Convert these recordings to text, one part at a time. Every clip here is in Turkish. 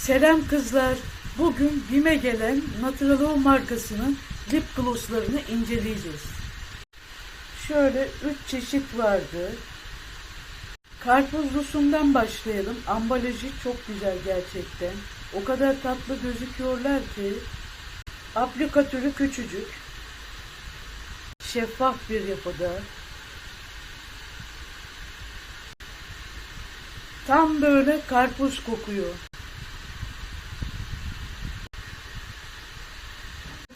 Selam kızlar. Bugün BİM'e gelen Naturalo markasının lip glosslarını inceleyeceğiz. Şöyle 3 çeşit vardı. Karpuzlusundan başlayalım. Ambalajı çok güzel gerçekten. O kadar tatlı gözüküyorlar ki. Aplikatörü küçücük. Şeffaf bir yapıda. Tam böyle karpuz kokuyor.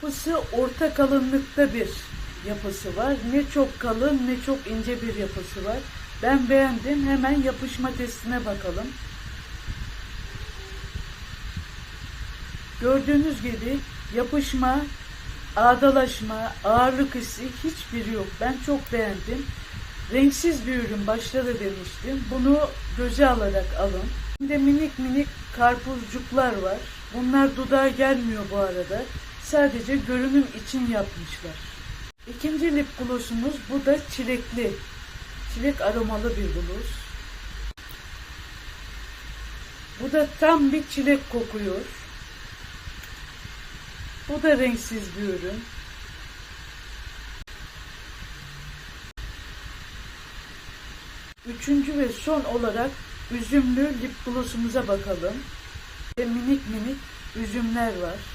Yapısı orta kalınlıkta bir yapısı var. Ne çok kalın ne çok ince bir yapısı var. Ben beğendim. Hemen yapışma testine bakalım. Gördüğünüz gibi yapışma, ağdalaşma, ağırlık hissi hiçbiri yok. Ben çok beğendim. Renksiz bir ürün başta da demiştim. Bunu göze alarak alın. Şimdi minik minik karpuzcuklar var. Bunlar dudağa gelmiyor bu arada. Sadece görünüm için yapmışlar. İkinci lip glossumuz bu da çilekli. Çilek aromalı bir gloss. Bu da tam bir çilek kokuyor. Bu da renksiz bir ürün. Üçüncü ve son olarak üzümlü lip glossumuza bakalım. Ve minik minik üzümler var.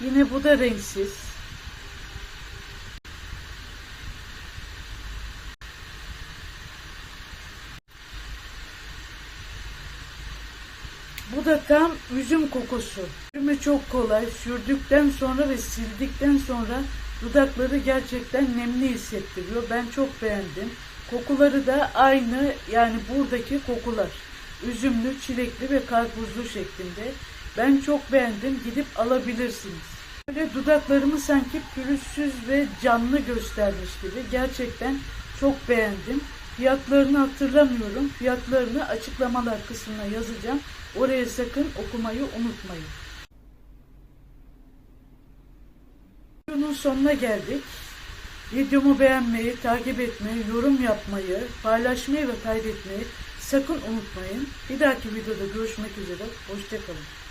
Yine bu da renksiz. Bu da tam üzüm kokusu. Sürümü çok kolay. Sürdükten sonra ve sildikten sonra dudakları gerçekten nemli hissettiriyor. Ben çok beğendim. Kokuları da aynı yani buradaki kokular. Üzümlü, çilekli ve karpuzlu şeklinde. Ben çok beğendim. Gidip alabilirsiniz. Böyle dudaklarımı sanki pürüzsüz ve canlı göstermiş gibi. Gerçekten çok beğendim. Fiyatlarını hatırlamıyorum. Fiyatlarını açıklamalar kısmına yazacağım. Oraya sakın okumayı unutmayın. Videonun sonuna geldik. Videomu beğenmeyi, takip etmeyi, yorum yapmayı, paylaşmayı ve kaydetmeyi sakın unutmayın. Bir dahaki videoda görüşmek üzere. Hoşçakalın.